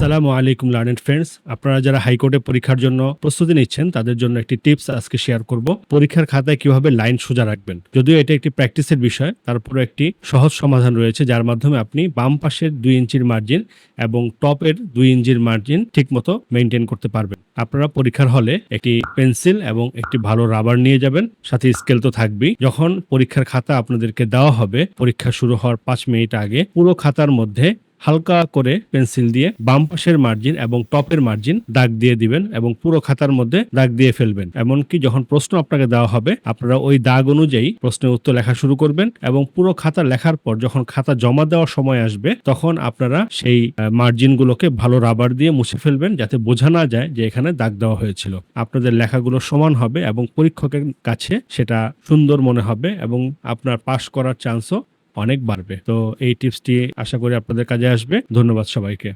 আসসালামু আলাইকুম learned friends আপনারা যারা হাইকোর্টে পরীক্ষার জন্য প্রস্তুতি নিচ্ছেন, তাদের জন্য একটি টিপস আজকে শেয়ার করব। পরীক্ষার খাতায় কীভাবে লাইন সোজা রাখবেন। যদিও এটা একটি প্র্যাকটিসের বিষয় তারপরে একটি সহজ সমাধান রয়েছে, যার মাধ্যমে আপনি বাম পাশের দুই ইঞ্চির মার্জিন এবং টপের দুই ইঞ্চির মার্জিন ঠিকমতো মেনটেন করতে পারবেন। আপনারা পরীক্ষার হলে একটি পেন্সিল এবং একটি ভালো রাবার নিয়ে যাবেন, সাথে স্কেল তো থাকবেই। যখন পরীক্ষার খাতা আপনাদেরকে দেওয়া হবে, পরীক্ষা শুরু হওয়ার পাঁচ মিনিট আগে পুরো খাতার মধ্যে হালকা করে পেন্সিল দিয়ে বাম পাশের মার্জিন এবং টপের মার্জিন দাগ দিয়ে দিবেন এবং পুরো খাতার মধ্যে দাগ দিয়ে ফেলবেন। এমনকি যখন প্রশ্ন আপনাকে দেওয়া হবে, আপনারা ওই দাগ অনুযায়ী প্রশ্নের উত্তর লেখা শুরু করবেন এবং পুরো খাতা লেখার পর যখন খাতা জমা দেওয়ার সময় আসবে, তখন আপনারা সেই মার্জিন গুলোকে ভালো রাবার দিয়ে মুছে ফেলবেন যাতে বোঝা না যায় যে এখানে দাগ দেওয়া হয়েছিল। আপনাদের লেখাগুলো সমান হবে এবং পরীক্ষকের কাছে সেটা সুন্দর মনে হবে এবং আপনার পাশ করার চান্সও অনেক বাড়বে। তো এই টিপসটি আশা করি আপনাদের কাজে আসবে। ধন্যবাদ সবাইকে।